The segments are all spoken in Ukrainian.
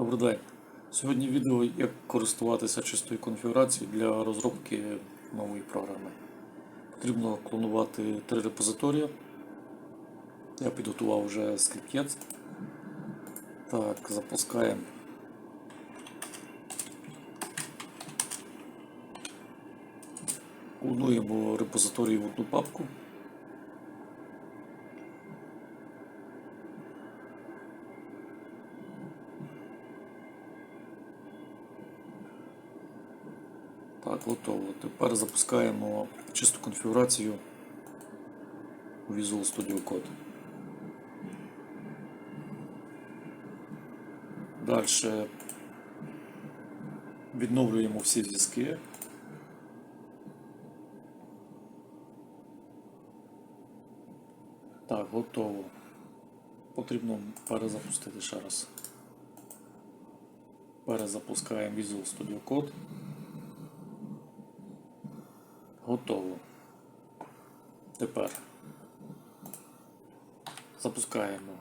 Добрий день. Сьогодні відео, як користуватися чистою конфігурацією для розробки нової програми. Потрібно клонувати три репозиторії. Я підготував вже скрип'єць. Так, запускаємо. Клонуємо репозиторії в одну папку. Готово. Тепер запускаємо чисту конфігурацію у Visual Studio Code. Далі відновлюємо всі зв'язки. Так, готово. Потрібно перезапустити ще раз. Перезапускаємо Visual Studio Code. Готово. Тепер запускаємо.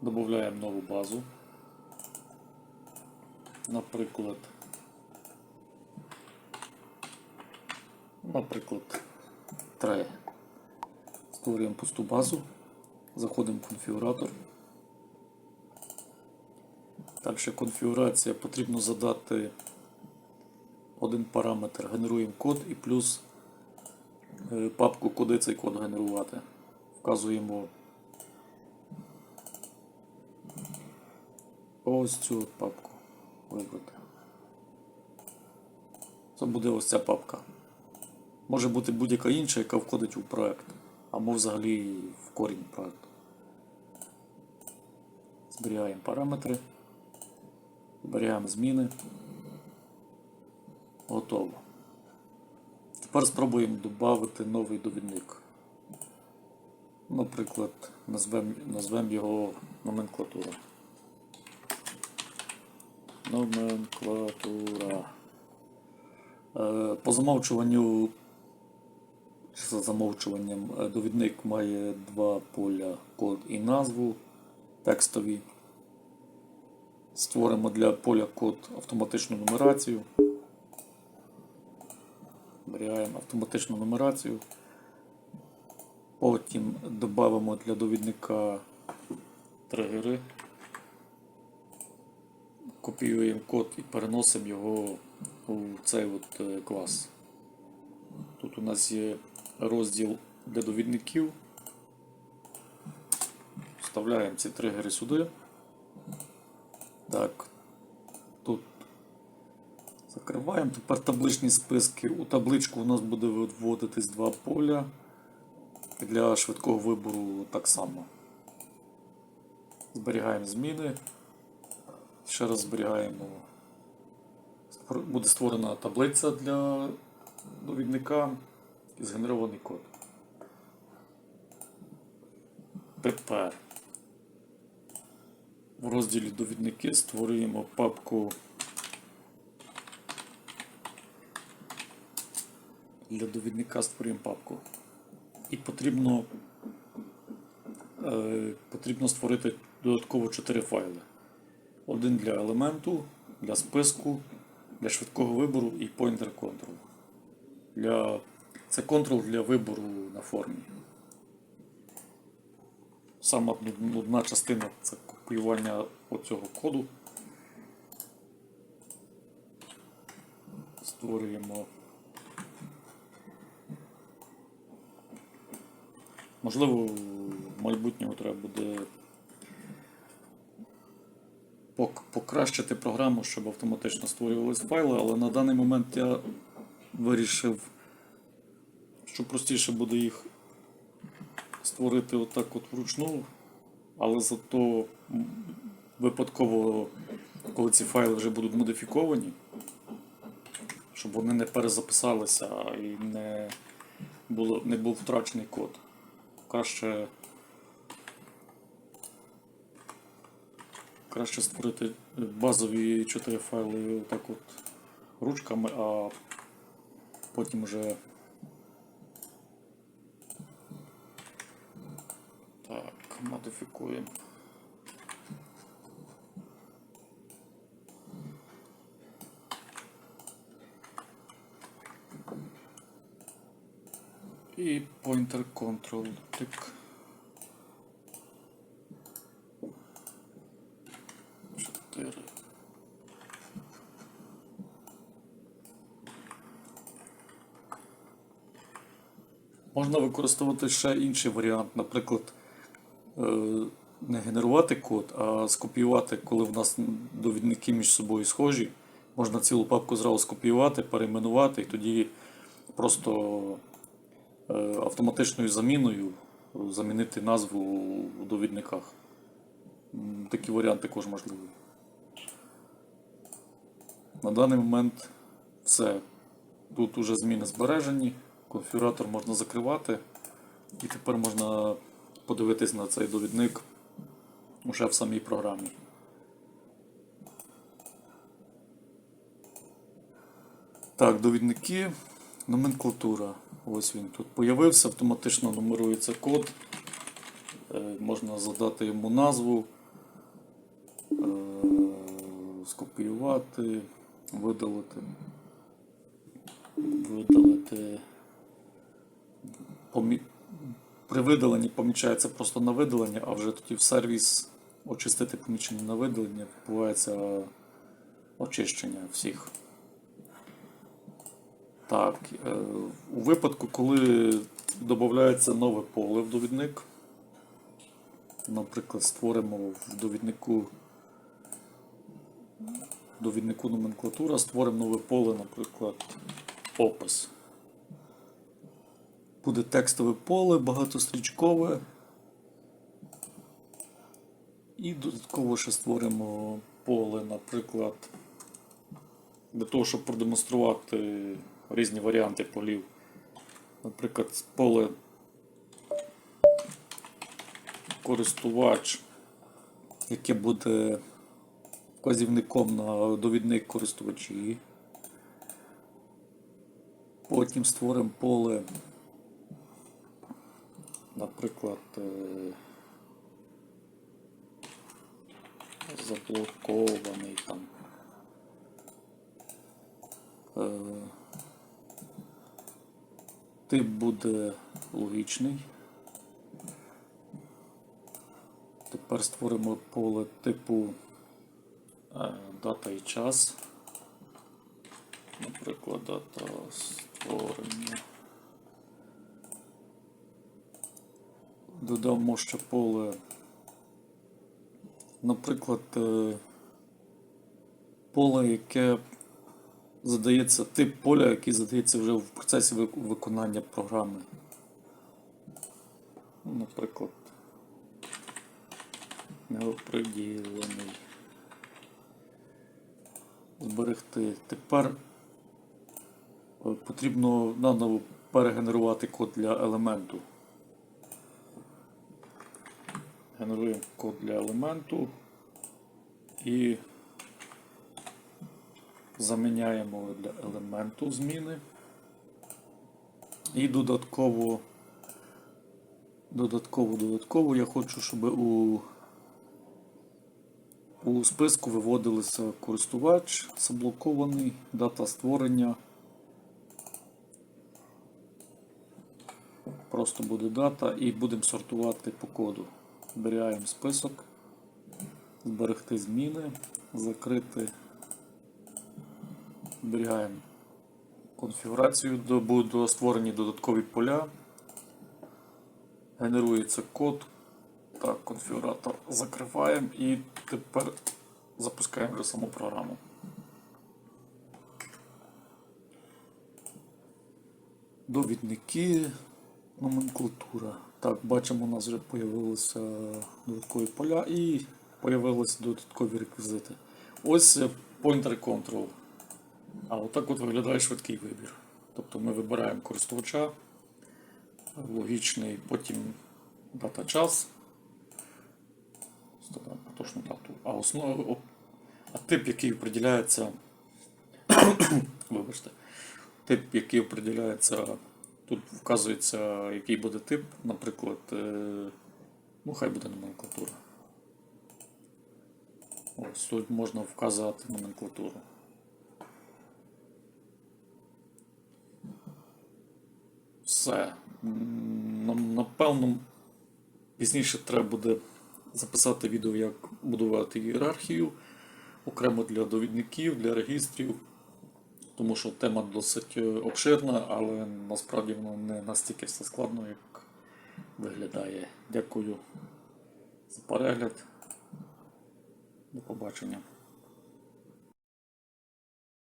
Додаємо нову базу. Наприклад. Наприклад, 3. Створюємо пусту базу. Заходимо в конфігуратор. Далі конфігурація потрібно задати один параметр, генеруємо код і плюс е, папку, куди цей код генерувати. Вказуємо ось цю папку вибрати. Це буде ось ця папка. Може бути будь-яка інша, яка входить у проект, або взагалі в корінь проекту. Зберігаємо параметри, зберігаємо зміни. Готово. Тепер спробуємо додати новий довідник. Наприклад, назвемо назвем його номенклатура. Номенклатура. Е, По замовчуванню, за замовчуванням, е, довідник має два поля код і назву текстові. Створимо для поля код автоматичну нумерацію. Зберігаємо автоматичну нумерацію. Потім додамо для довідника тригери. Копіюємо код і переносимо його у цей от е, клас. Тут у нас є розділ для довідників. Вставляємо ці тригери сюди. Так. Тут закриваємо. Тепер табличні списки. У табличку у нас буде вводитись два поля. Для швидкого вибору так само. Зберігаємо зміни. Ще раз зберігаємо. Буде створена таблиця для довідника і згенерований код. Тепер в розділі довідники створюємо папку для довідника створюємо папку. І потрібно, е, потрібно створити додатково 4 файли. Один для елементу, для списку, для швидкого вибору і pointer control. Для... Це контрол для вибору на формі. Сама нуд- нудна частина це копіювання оцього коду. Створюємо. Можливо, в майбутньому треба буде покращити програму, щоб автоматично створювались файли, але на даний момент я вирішив, що простіше буде їх створити отак от вручну, але зато випадково, коли ці файли вже будуть модифіковані, щоб вони не перезаписалися і не, було, не був втрачений код. Краще, краще створити базові 4 файли отак от ручками, а потім вже. Так, модифікуємо. І pointer control тик. Чотири. Можна використовувати ще інший варіант, наприклад, не генерувати код, а скопіювати, коли в нас довідники між собою схожі. Можна цілу папку зразу скопіювати, перейменувати і тоді просто е, автоматичною заміною замінити назву у довідниках. М, Такі варіанти також можливі. На даний момент все. Тут уже зміни збережені, конфігуратор можна закривати, і тепер можна подивитись на цей довідник уже в самій програмі. Так, довідники, номенклатура. Ось він тут появився, автоматично нумерується код. Е, Можна задати йому назву, е, скопіювати, видалити. Видалити. Помі... При видаленні помічається просто на видалення, а вже тоді в сервіс очистити помічення на видалення відбувається очищення всіх. Так, е, у випадку, коли додається нове поле в довідник, наприклад, створимо в довіднику довіднику номенклатура, створимо нове поле, наприклад, опис. Буде текстове поле, багатострічкове. І додатково ще створимо поле, наприклад, для того, щоб продемонструвати різні варіанти полів. Наприклад, поле користувач, яке буде вказівником на довідник користувачі. Потім створимо поле, наприклад, е, заблокований там. Е, Тип буде логічний. Тепер створимо поле типу е, дата і час. Наприклад, дата створення. Додамо ще поле, наприклад, е, поле, яке задається тип поля, який задається вже в процесі виконання програми. Наприклад, неоприділений. Зберегти. Тепер е, потрібно наново перегенерувати код для елементу. Генеруємо код для елементу і заміняємо для елементу зміни. І додатково, додатково, додатково я хочу, щоб у, у списку виводилися користувач, заблокований, дата створення. Просто буде дата і будемо сортувати по коду. Зберігаємо список, зберегти зміни, закрити. Зберігаємо конфігурацію, будуть створені додаткові поля. Генерується код. Так, конфігуратор закриваємо і тепер запускаємо вже саму програму. Довідники, номенклатура. Так, бачимо, у нас вже з'явилися додаткові поля і з'явилися додаткові реквізити. Ось е, pointer control. А отак от виглядає швидкий вибір. Тобто ми вибираємо користувача, логічний, потім дата час. Поточну дату. А основ... а тип, який определяється, вибачте, тип, який определяється, тут вказується, який буде тип, наприклад, е, ну хай буде номенклатура. Ось тут можна вказати номенклатуру. Все. Напевно, пізніше треба буде записати відео, як будувати ієрархію окремо для довідників, для регістрів. Тому що тема досить е, обширна, але насправді воно не настільки все складно, як виглядає. Дякую за перегляд. До побачення.